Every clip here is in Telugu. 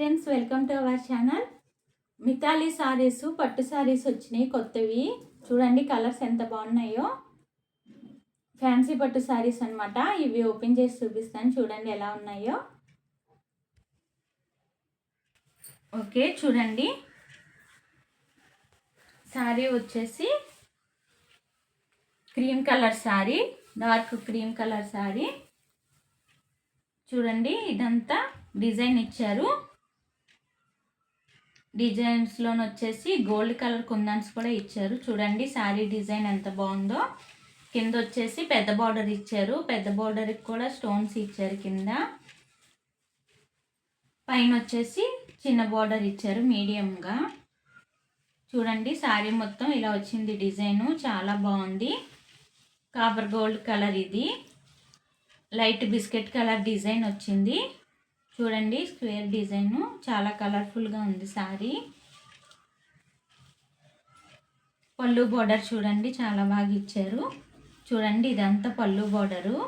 Friends welcome to our channel. Mitali sarees పట్టు సారీస్ వచ్చినాయి కొత్తవి. చూడండి కలర్స్ ఎంత బాగున్నాయో. ఫ్యాన్సీ పట్టు సారీస్ అన్నమాట. ఇవి ఓపెన్ చేసి చూపిస్తాను. చూడండి ఎలా ఉన్నాయో. ఓకే చూడండి. శారీ వచ్చేసి cream colour saree dark cream colour saree చూడండి ఇదంతా డిజైన్ ఇచ్చారు. డిజైన్స్లోని వచ్చేసి గోల్డ్ కలర్ కుందన్స్ కూడా ఇచ్చారు. చూడండి శారీ డిజైన్ ఎంత బాగుందో. కింద వచ్చేసి పెద్ద బార్డర్ ఇచ్చారు. పెద్ద బార్డర్కి కూడా స్టోన్స్ ఇచ్చారు కింద. పైన వచ్చేసి చిన్న బార్డర్ ఇచ్చారు మీడియంగా చూడండి శారీ మొత్తం ఇలా వచ్చింది డిజైను. చాలా బాగుంది. కాపర్ గోల్డ్ కలర్ ఇది. లైట్ బిస్కెట్ కలర్ డిజైన్ వచ్చింది. చూడండి స్క్వేర్ డిజైన్. చాలా కలర్ఫుల్గా ఉంది శారీ. పళ్ళు బార్డర్ చూడండి చాలా బాగా ఇచ్చారు. చూడండి ఇదంతా పళ్ళు బార్డరు.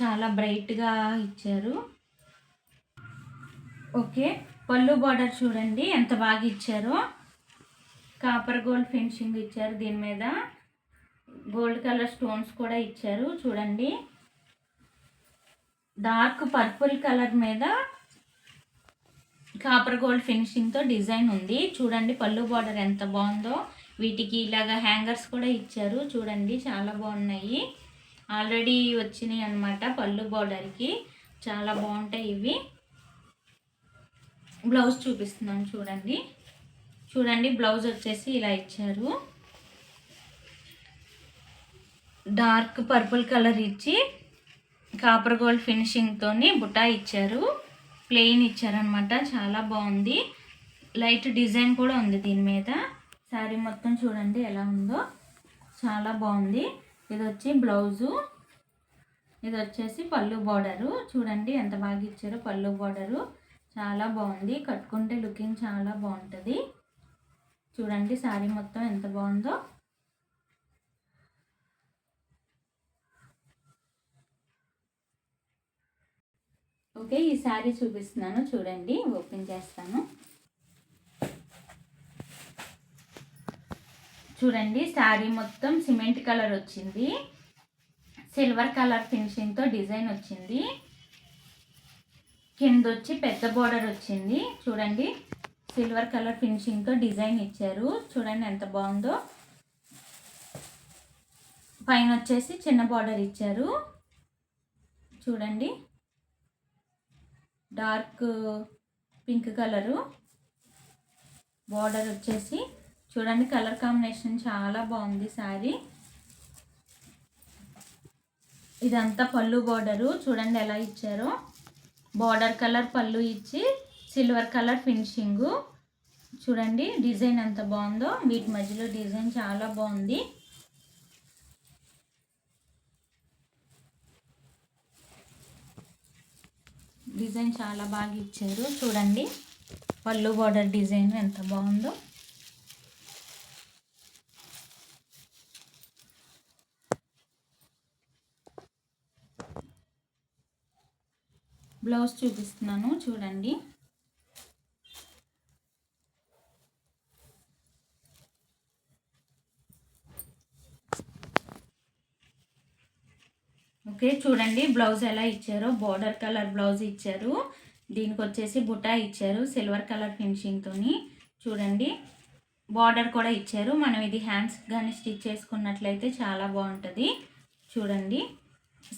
చాలా బ్రైట్గా ఇచ్చారు. ఓకే పళ్ళు బార్డర్ చూడండి ఎంత బాగా ఇచ్చారో. కాపర్ గోల్డ్ ఫినిషింగ్ ఇచ్చారు దీని మీద. గోల్డ్ కలర్ స్టోన్స్ కూడా ఇచ్చారు చూడండి. డార్క్ పర్పుల్ కలర్ మీద కాపర్ గోల్డ్ ఫినిషింగ్తో డిజైన్ ఉంది. చూడండి పళ్ళు బార్డర్ ఎంత బాగుందో. వీటికి ఇలాగా హ్యాంగర్స్ కూడా ఇచ్చారు. చూడండి చాలా బాగున్నాయి. ఆల్రెడీ వచ్చినాయి అనమాట పళ్ళు బార్డర్కి చాలా బాగుంటాయి ఇవి. బ్లౌజ్ చూపిస్తున్నాను చూడండి. చూడండి బ్లౌజ్ వచ్చేసి ఇలా ఇచ్చారు. డార్క్ పర్పుల్ కలర్ ఇచ్చి కాపర్ గోల్డ్ ఫినిషింగ్తోని బుటా ఇచ్చారు. ప్లెయిన్ ఇచ్చారనమాట చాలా బాగుంది. లైట్ డిజైన్ కూడా ఉంది దీని మీద. శారీ మొత్తం చూడండి ఎలా ఉందో. చాలా బాగుంది. ఇది వచ్చి బ్లౌజు. ఇది వచ్చేసి పళ్ళు బార్డరు. చూడండి ఎంత బాగా ఇచ్చారో పళ్ళు బార్డరు. చాలా బాగుంది. కట్టుకుంటే లుకింగ్ చాలా బాగుంటుంది. చూడండి శారీ మొత్తం ఎంత బాగుందో. ఓకే ఈ శారీ చూపిస్తున్నాను. చూడండి ఓపెన్ చేస్తాను. చూడండి శారీ మొత్తం సిమెంట్ కలర్ వచ్చింది. సిల్వర్ కలర్ ఫినిషింగ్తో డిజైన్ వచ్చింది. కింద వచ్చి పెద్ద బార్డర్ వచ్చింది. చూడండి సిల్వర్ కలర్ ఫినిషింగ్తో డిజైన్ ఇచ్చారు. చూడండి ఎంత బాగుందో. పైన వచ్చేసి చిన్న బార్డర్ ఇచ్చారు. చూడండి డార్క్ పింక్ కలరు. బార్డర్ వచ్చేసి చూడండి కలర్ కాంబినేషన్ చాలా బాగుంది శారీ. ఇదంతా పళ్ళు బార్డరు. చూడండి ఎలా ఇచ్చారో. బార్డర్ కలర్ పళ్ళు ఇచ్చి సిల్వర్ కలర్ ఫినిషింగు. చూడండి డిజైన్ ఎంత బాగుందో. వీటి మధ్యలో డిజైన్ చాలా బాగుంది. డిజైన్ చాలా బాగా ఇచ్చారు. చూడండి. పళ్ళు బార్డర్ డిజైన్ ఎంత బాగుందో. బ్లౌజ్ చూపిస్తున్నాను. చూడండి. ఓకే చూడండి బ్లౌజ్ ఎలా ఇచ్చారో. బార్డర్ కలర్ బ్లౌజ్ ఇచ్చారు. దీనికి వచ్చేసి బుటా ఇచ్చారు సిల్వర్ కలర్ ఫినిషింగ్తో చూడండి బార్డర్ కూడా ఇచ్చారు. మనం ఇది హ్యాండ్స్ కానీ స్టిచ్ చేసుకున్నట్లయితే చాలా బాగుంటుంది. చూడండి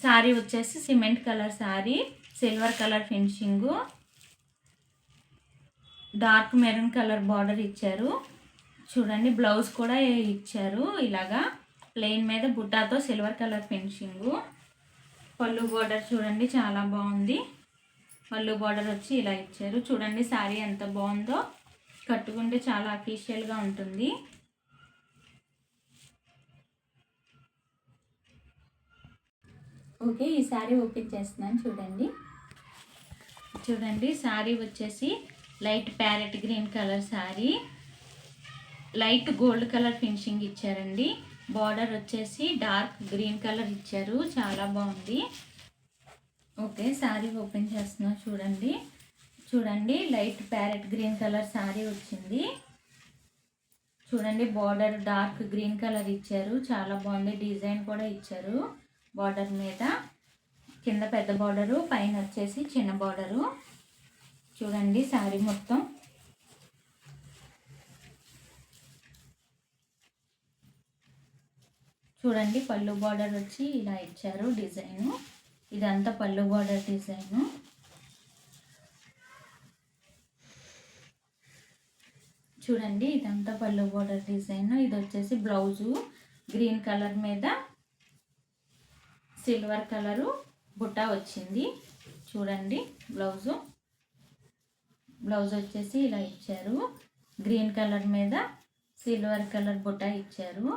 శారీ వచ్చేసి cement colour sari silver colour finishing. Dark maroon colour border ఇచ్చారు. చూడండి బ్లౌజ్ కూడా ఇచ్చారు. ఇలాగా ప్లెయిన్ మీద బుట్టాతో సిల్వర్ కలర్ ఫినిషింగు. పళ్ళు బార్డర్ చూడండి చాలా బాగుంది. పళ్ళు బార్డర్ వచ్చి ఇలా ఇచ్చారు. చూడండి శారీ ఎంత బాగుందో. కట్టుకుంటే చాలా అఫీషియల్గా ఉంటుంది. ఓకే ఈ శారీ ఓపెన్ చేస్తున్నాను చూడండి. చూడండి శారీ వచ్చేసి light parrot green colour saree. Light gold colour finishing ఇచ్చారండి. బార్డర్ వచ్చేసి డార్క్ గ్రీన్ కలర్ ఇచ్చారు. చాలా బాగుంది. ఓకే శారీ ఓపెన్ చేస్తున్నా. చూడండి. చూడండి light parrot green colour saree వచ్చింది. చూడండి బార్డర్ డార్క్ గ్రీన్ కలర్ ఇచ్చారు. చాలా బాగుంది. డిజైన్ కూడా ఇచ్చారు బార్డర్ మీద. కింద పెద్ద బార్డరు పైన వచ్చేసి చిన్న బార్డరు. చూడండి శారీ మొత్తం. చూడండి పళ్ళు బార్డర్ వచ్చి ఇలా ఇచ్చారు డిజైను. ఇదంతా పళ్ళు బార్డర్ డిజైను. చూడండి ఇదంతా పళ్ళు బార్డర్ డిజైన్. ఇది వచ్చేసి బ్లౌజు గ్రీన్ కలర్ మీద సిల్వర్ కలరు బుట్ట వచ్చింది. చూడండి బ్లౌజు. బ్లౌజ్ వచ్చేసి ఇలా ఇచ్చారు. గ్రీన్ కలర్ మీద సిల్వర్ కలర్ బుట్ట ఇచ్చారు.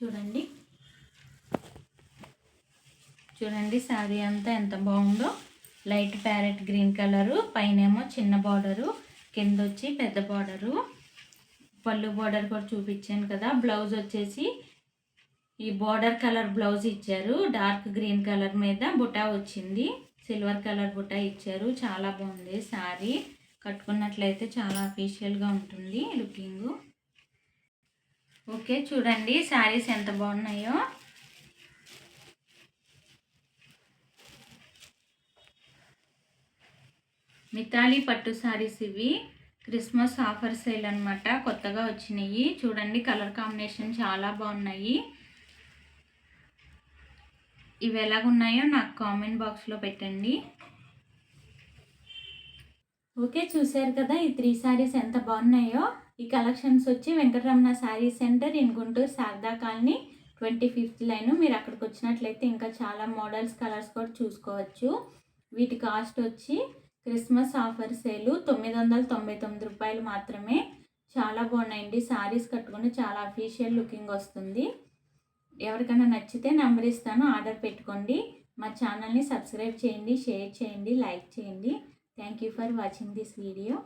చూడండి. చూడండి శారీ అంతా ఎంత బాగుందో. లైట్ ప్యారెట్ గ్రీన్ కలరు పైనేమో చిన్న బార్డరు కింద వచ్చి పెద్ద బార్డరు. పళ్ళు బార్డర్ కూడా చూపించాను కదా బ్లౌజ్ వచ్చేసి ఈ బార్డర్ కలర్ బ్లౌజ్ ఇచ్చారు. డార్క్ గ్రీన్ కలర్ మీద బుటా వచ్చింది. సిల్వర్ కలర్ బుటా ఇచ్చారు. చాలా బాగుంది శారీ. కట్టుకున్నట్లయితే చాలా అఫీషియల్గా ఉంటుంది లుకింగ్. ఓకే చూడండి శారీస్ ఎంత బాగున్నాయో. మితాలి పట్టు శారీస్ ఇవి. క్రిస్మస్ ఆఫర్ సేల్ అనమాట కొత్తగా వచ్చినాయి. చూడండి కలర్ కాంబినేషన్ చాలా బాగున్నాయి. ఇవి ఎలాగున్నాయో నాకు కామెంట్ బాక్స్లో పెట్టండి. ఓకే చూసారు కదా ఈ త్రీ శారీస్ ఎంత బాగున్నాయో. ఈ కలెక్షన్స్ వచ్చి Venkataramana saree centre in Guntur Sharada colony twenty fifth line. మీరు అక్కడికి వచ్చినట్లయితే ఇంకా చాలా మోడల్స్ కలర్స్ కూడా చూసుకోవచ్చు. వీటి కాస్ట్ వచ్చి క్రిస్మస్ ఆఫర్ సేలు తొమ్మిది వందల తొంభై తొమ్మిది రూపాయలు మాత్రమే. చాలా బాగున్నాయండి శారీస్ కట్టుకుని చాలా అఫీషియల్ లుకింగ్ వస్తుంది. ఎవరికైనా నచ్చితే నెంబర్ ఇస్తాను ఆర్డర్ పెట్టుకోండి. మా ఛానల్ని సబ్స్క్రైబ్ చేయండి షేర్ చేయండి లైక్ చేయండి. Thank you for watching this video.